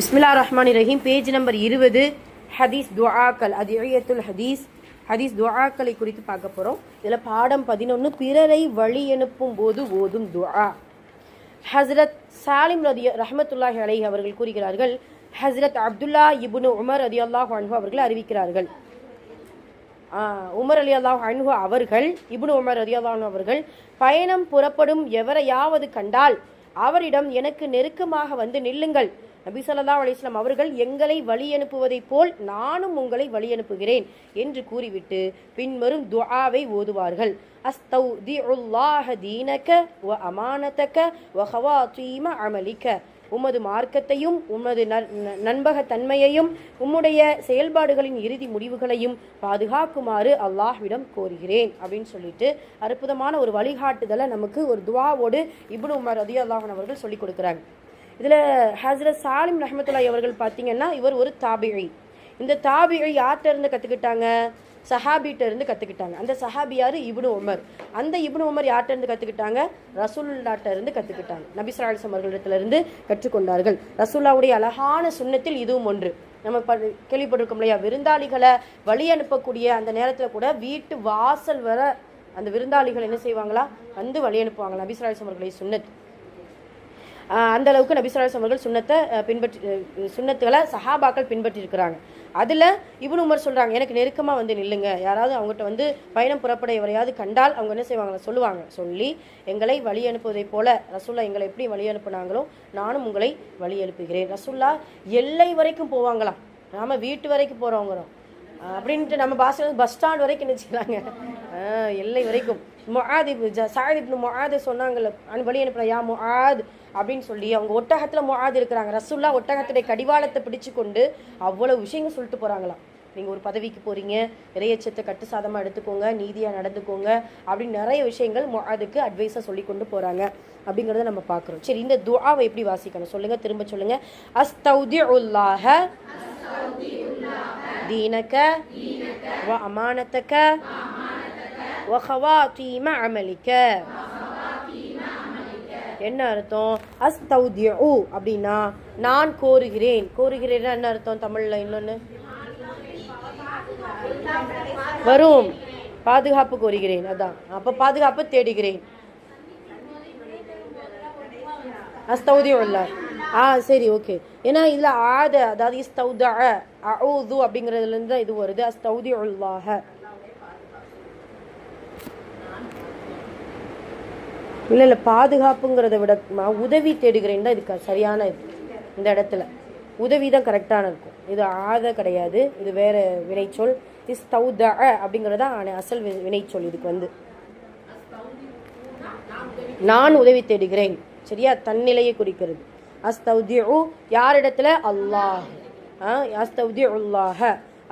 பிஸ்மில்லா ரஹ்மான் ரஹீம் page number இருபது. ஹதீஸ் துவாக்கள் அது இழையத்துல் ஹதீஸ். ஹதீஸ் துவாக்களை குறித்து பார்க்க போகிறோம் இதில் பாடம் பதினொன்று பிறரை வழி அனுப்பும் போது ஓதும் துவா ஹஸ்ரத் சாலிம் ரதி ரஹமத்துல்லாஹி அலை அவர்கள் கூறுகிறார்கள் ஹஸ்ரத் அப்துல்லா இபுனு உமர் அதி அல்லாஹ் அன்ஹு அவர்கள் அறிவிக்கிறார்கள். உமர் அலி அல்லாஹ் அன்ஹு அவர்கள் இபுனு உமர் அலி அல்லாஹ் அவர்கள் பயணம் புறப்படும் எவரையாவது கண்டால் அவரிடம் எனக்கு நெருக்கமாக வந்து நில்லுங்கள். நபி சொல்லா அலிஸ்லாம் அவர்கள் எங்களை வழி அனுப்புவதைப் போல் நானும் உங்களை வழி அனுப்புகிறேன் என்று கூறிவிட்டு பின்வரும் துஆவை ஓதுவார்கள். அஸ்தௌ தி உல்லாஹ தீனக வ அமானதக வ ஹவாதீம அமலிக்க உமது மார்க்கத்தையும் உமது நண்பகத்தன்மையையும் உம்முடைய செயல்பாடுகளின் இறுதி முடிவுகளையும் பாதுகாக்குமாறு அல்லாஹ்விடம் கோருகிறேன் அப்படின்னு சொல்லிட்டு அற்புதமான ஒரு வழிகாட்டுதலை நமக்கு ஒரு துவாவோடு இப்னு உமர் ரதி அல்லாஹன் அவர்கள் சொல்லிக் கொடுக்குறாங்க. இதில் ஹசரத் சாலிம் ரஹமத்துல்லாய் அவர்கள் பார்த்தீங்கன்னா இவர் ஒரு தாபிழி இந்த தாபிழி யார்கிட்ட இருந்து கற்றுக்கிட்டாங்க சஹாபிகிட்ட இருந்து கற்றுக்கிட்டாங்க அந்த சஹாபி யார்? Ibn Umar. அந்த இப்னு உமர் யார்கிட்ட இருந்து கற்றுக்கிட்டாங்க ரசூல்லாட்ட இருந்து கற்றுக்கிட்டாங்க நபிசராலிசம் அவர்களிடத்திலிருந்து கற்றுக்கொண்டார்கள். ரசூல்லாவுடைய அழகான சுண்ணத்தில் இதுவும் ஒன்று. நம்ம ப கேள்விப்பட்டிருக்கோம் இல்லையா? விருந்தாளிகளை வழி அனுப்பக்கூடிய அந்த நேரத்தில் கூட வீட்டு வாசல் வர அந்த விருந்தாளிகள் என்ன செய்வாங்களா? வந்து வழி அனுப்புவாங்க. நபிசராலிசம் அவர்களை சுண்ணத். அந்த அளவுக்கு நபிசுல்லாஸ் அவர்கள் சுண்ணத்தை பின்பற்றி சுண்ணத்துகளை சஹாபாக்கள் பின்பற்றி இருக்கிறாங்க அதில் இவனு உமர் சொல்கிறாங்க எனக்கு நெருக்கமாக வந்து நில்லுங்க. யாராவது அவங்ககிட்ட வந்து பயணம் புறப்பட எவரையாவது கண்டால் அவங்க என்ன செய்வாங்க? சொல்லுவாங்க சொல்லி எங்களை வழி அனுப்புவதைப் போல ரசுல்லா எங்களை எப்படி வழி அனுப்புனாங்களோ நானும் உங்களை வழி அனுப்புகிறேன். ரசுல்லா எல்லை வரைக்கும் போவாங்களாம். நாம் வீட்டு வரைக்கும் போகிறவங்கிறோம் அப்படின்ட்டு நம்ம பாஸ் பஸ் ஸ்டாண்ட் வரைக்கும் நினச்சிக்கலாங்க எல்லை வரைக்கும். மொஹாது சாயதிப்னு மொஹாது சொன்னாங்கல்ல அனு வழி அனுப்பின யா மொஹாத் அப்படின்னு சொல்லி அவங்க ஒட்டகத்தில் மொஹாது இருக்கிறாங்க. ரசுல்லா ஒட்டகத்துடைய கடிவாளத்தை பிடிச்சு கொண்டு அவ்வளோ விஷயங்கள் சொல்லிட்டு போகிறாங்களாம் நீங்கள் ஒரு பதவிக்கு போகிறீங்க இறையச்சத்தை கட்டு சாதமாக எடுத்துக்கோங்க நீதியாக நடந்துக்கோங்க அப்படின்னு நிறைய விஷயங்கள் அதுக்கு அட்வைஸாக சொல்லி கொண்டு போகிறாங்க அப்படிங்கிறத நம்ம பார்க்குறோம் சரி இந்த துவாவை எப்படி வாசிக்கணும்? சொல்லுங்கள் திரும்ப சொல்லுங்கள் அஸ்தௌதி உல்லாஹ தீனக்க அமானத்தக்க வஹவாத்தீம அமலிக்க. என்ன அர்த்தம்? அஸ்தௌதியு அப்படின்னா நான் கோருகிறேன். கோருகிறேன் என்ன அர்த்தம் தமிழில் இன்னொன்று வரும். பாதுகாப்பு கோருகிறேன் அதான். அப்போ பாதுகாப்பு தேடுகிறேன். அஸ்தௌதியம் இல்லை ஆ சரி ஓகே. ஏன்னா இதில் ஆத அதாவது இஸ்தௌத அ அப்படிங்கிறதுலேருந்து தான் இது வருது. அஸ்தௌதி உள்ளாக இல்லை இல்லை பாதுகாப்புங்கிறத விட நான் உதவி தேடுகிறேன் தான் இதுக்கு சரியான இது. இந்த இடத்துல. உதவி தான் கரெக்டான இருக்கும். இது ஆத கிடையாது. இது வேற வினைச்சொல். இஸ்தௌத அப்படிங்கிறது தான் அசல் வினைச்சொல் இதுக்கு வந்து. நான் உதவி தேடுகிறேன். சரியா? தன்னிலையை குறிக்கிறது. அஸ்தௌதிஉ யாரிடத்துல? அல்லாஹ். அஸ்தௌதி உல்லாஹ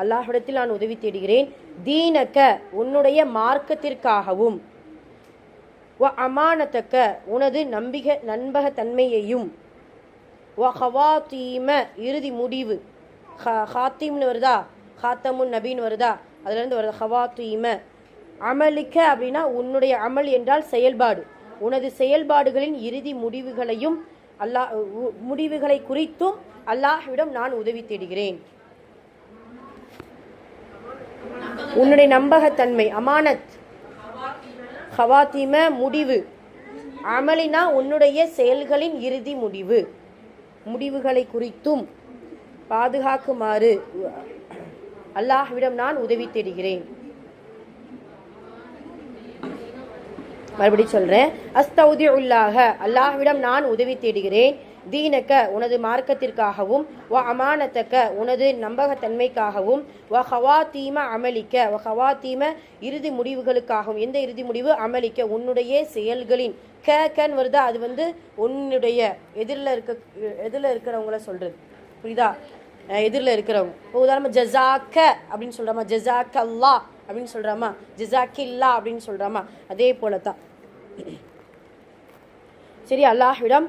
அல்லாஹிடத்தில் நான் உதவி தேடுகிறேன். தீனக்க உன்னுடைய மார்க்கத்திற்காகவும். வ அமானத்தக்க உனது நம்பிக்கை நண்பகத்தன்மையையும். வ ஹவாத்தீம இறுதி முடிவு. ஹ ஹாத்தீம்னு வருதா? ஹாத்தமுன் நபின்னு வருதா? அதுலேருந்து வருது ஹவாத்தீம. அமலிக்க அப்படின்னா உன்னுடைய அமல் என்றால் செயல்பாடு. உனது செயல்பாடுகளின் இறுதி முடிவுகளையும் அல்லாஹ் முடிவுகளை குறித்தும் அல்லாஹ்விடம் நான் உதவி தேடுகிறேன். உன்னுடைய நம்பகத்தன்மை அமானத். ஹவாத்திம முடிவு. அமலினா உன்னுடைய செயல்களின் இறுதி முடிவு. முடிவுகளை குறித்தும் பாதுகாக்குமாறு அல்லாஹ்விடம் நான் உதவி தேடுகிறேன். மறுபடி சொல்றேன். அஸ்தௌதி உள்ளாக அல்லாஹ்விடம் நான் உதவி தேடுகிறேன். தீனக்க உனது மார்க்கத்திற்காகவும் வ அமானத்தக்க உனது நம்பகத்தன்மைக்காகவும் வ ஹவாத்தீம அமளிக்க வ ஹவாத்தீம இறுதி முடிவுகளுக்காகவும் எந்த இறுதி முடிவு? அமளிக்க உன்னுடைய செயல்களின் க கன் வருதா? அது வந்து உன்னுடைய எதிரில் இருக்க எதிரில் இருக்கிறவங்கள சொல்கிறது புரியுதா? எதிரில் இருக்கிறவங்க. இப்போ உதாரணமாக ஜசாக்க அப்படின்னு சொல்கிறாமா ஜசாக் அல்லா அப்படின்னு சொல்கிறாமா ஜிசாக்கில்லா அப்படின்னு சொல்கிறாமா அதே போல தான் சரி அல்லாஹ்விடம்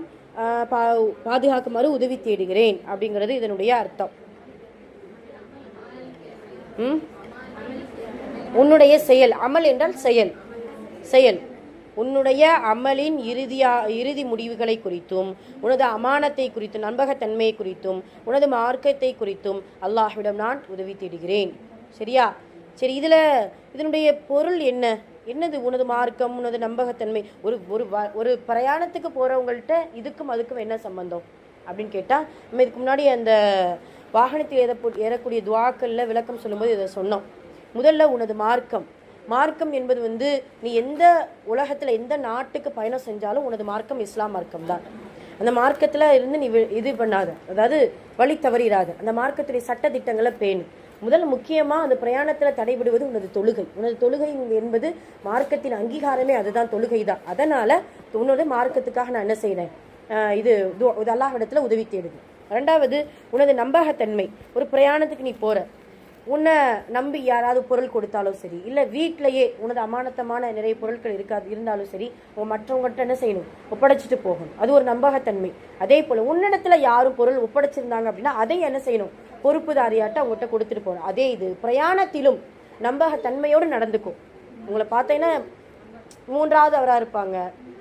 பா பாதுகாக்குமாறு உதவி தேடுகிறேன் அப்படிங்கிறது இதனுடைய அர்த்தம். ம்? உன்னுடைய செயல் அமல் என்றால் செயல். செயல். உன்னுடைய அமலின் இறுதியா இறுதி முடிவுகளை குறித்தும் உனது அமானத்தை குறித்தும் நம்பகத்தன்மையை குறித்தும் உனது மார்க்கத்தை குறித்தும் அல்லாஹ்விடம் நான் உதவி தேடுகிறேன். சரியா? சரி இதில் இதனுடைய பொருள் என்ன? என்னது உனது மார்க்கம் உனது நம்பகத்தன்மை? ஒரு ஒரு வ- ஒரு பிரயாணத்துக்கு போகிறவங்கள்ட்ட இதுக்கும் அதுக்கும் என்ன சம்பந்தம்? அப்படின்னு கேட்டால் நம்ம இதுக்கு முன்னாடி அந்த வாகனத்தில் ஏற ஏறக்கூடிய துவாக்களில் விளக்கம் சொல்லும்போது இதை சொன்னோம். முதல்ல உனது மார்க்கம். மார்க்கம் என்பது வந்து நீ எந்த உலகத்தில் எந்த நாட்டுக்கு பயணம் செஞ்சாலும் உனது மார்க்கம் இஸ்லாம் மார்க்கம் தான். அந்த மார்க்கத்தில் இருந்து நீ வி- இது பண்ணாத. அதாவது வழி தவறிடாத அந்த மார்க்கத்துடைய சட்ட திட்டங்களை பேணு. முதல் முக்கியமாக அந்த பிரயாணத்தில் தடைபடுவது உனது தொழுகை. உனது தொழுகை என்பது மார்க்கத்தின் அங்கீகாரமே அதுதான் தொழுகை தான். அதனால் உன்னோட மார்க்கத்துக்காக நான் என்ன செய்கிறேன் இது இது அல்லாஹ் இடத்துல உதவி தேடுது ரெண்டாவது உனது நம்பகத்தன்மை. ஒரு பிரயாணத்துக்கு நீ போகிற உன்னை நம்பி யாராவது பொருள் கொடுத்தாலும் சரி இல்லை வீட்டிலேயே உனது அமானத்தமான நிறைய பொருட்கள் இருக்காது இருந்தாலும் சரி உன் மற்றவங்ககிட்ட என்ன செய்யணும்? ஒப்படைச்சிட்டு போகணும். அது ஒரு நம்பகத்தன்மை. அதே போல் உன்னிடத்துல யாரும் பொருள் ஒப்படைச்சிருந்தாங்க அப்படின்னா அதை என்ன செய்யணும்? பொறுப்புதாரியாட்ட அவங்ககிட்ட கொடுத்துட்டு போகணும். அதே இது பிரயாணத்திலும் நம்பகத்தன்மையோடு நடந்துக்கும் உங்களை பார்த்தீங்கன்னா மூன்றாவது அவராக இருப்பாங்க.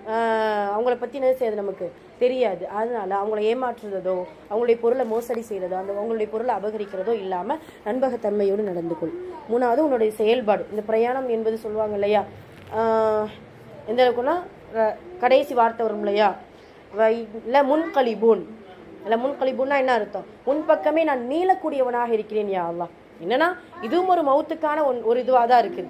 அவங்கள பற்றி என்ன செய்யாது நமக்கு? தெரியாது. அதனால அவங்கள ஏமாற்றுறதோ அவங்களுடைய பொருளை மோசடி செய்கிறதோ அந்த அவங்களுடைய பொருளை அபகரிக்கிறதோ இல்லாமல் நண்பகத்தன்மையோடு நடந்து கொள். மூணாவது உன்னுடைய செயல்பாடு. இந்த பிரயாணம் என்பது சொல்லுவாங்க இல்லையா? எந்த அளவுக்குன்னா ர- கடைசி வார்த்தை வரும் இல்லையா? வை இல்லை முன்கழிபூன். இல்லை முன்கழிபூன்னா என்ன அர்த்தம்? உன் பக்கமே நான் நீளக்கூடியவனாக இருக்கிறேன் யா அல்லாஹ். என்னன்னா இதுவும் ஒரு மௌத்துக்கான ஒன்- ஒரு இதுவாக தான் இருக்குது.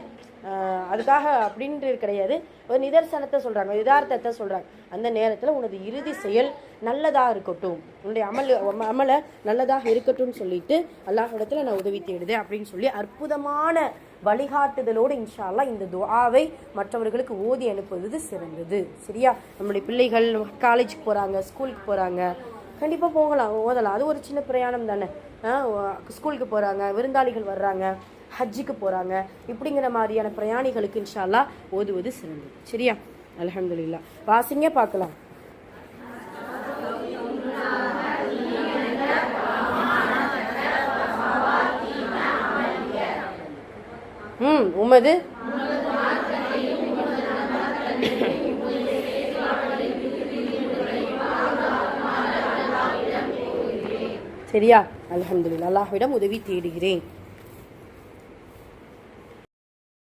அதுக்காக அப்படின்றது கிடையாது. ஒரு நிதர்சனத்தை சொல்கிறாங்க யதார்த்தத்தை சொல்கிறாங்க அந்த நேரத்தில் உனது இறுதி செயல் நல்லதாக இருக்கட்டும். உன்னுடைய அமல் அமலை நல்லதாக இருக்கட்டும்னு சொல்லிட்டு அல்லாஹிடத்தில் நான் உதவி தேடுதேன் அப்படின்னு சொல்லி அற்புதமான வழிகாட்டுதலோடு இன்ஷால்லா இந்த துவாவை மற்றவர்களுக்கு ஓதி அனுப்புவது சிறந்தது. சரியா? நம்மளுடைய பிள்ளைகள் காலேஜுக்கு போகிறாங்க ஸ்கூலுக்கு போகிறாங்க கண்டிப்பாக போகலாம் ஓதலாம். அது ஒரு சின்ன பிரயாணம் தானே. ஸ்கூலுக்கு போகிறாங்க விருந்தாளிகள் வர்றாங்க. ஹஜ்ஜுக்கு போகிறாங்க இப்படிங்கிற மாதிரியான பிரயாணிகளுக்கு இன்ஷால்லா ஓதுவது சிறந்தது. சரியா? அலமதுல்லா வாசிங்க பார்க்கலாம். ம் உமது சரியா? அலமதுல்லா அல்லாஹ்விடம் உதவி தேடுகிறேன்.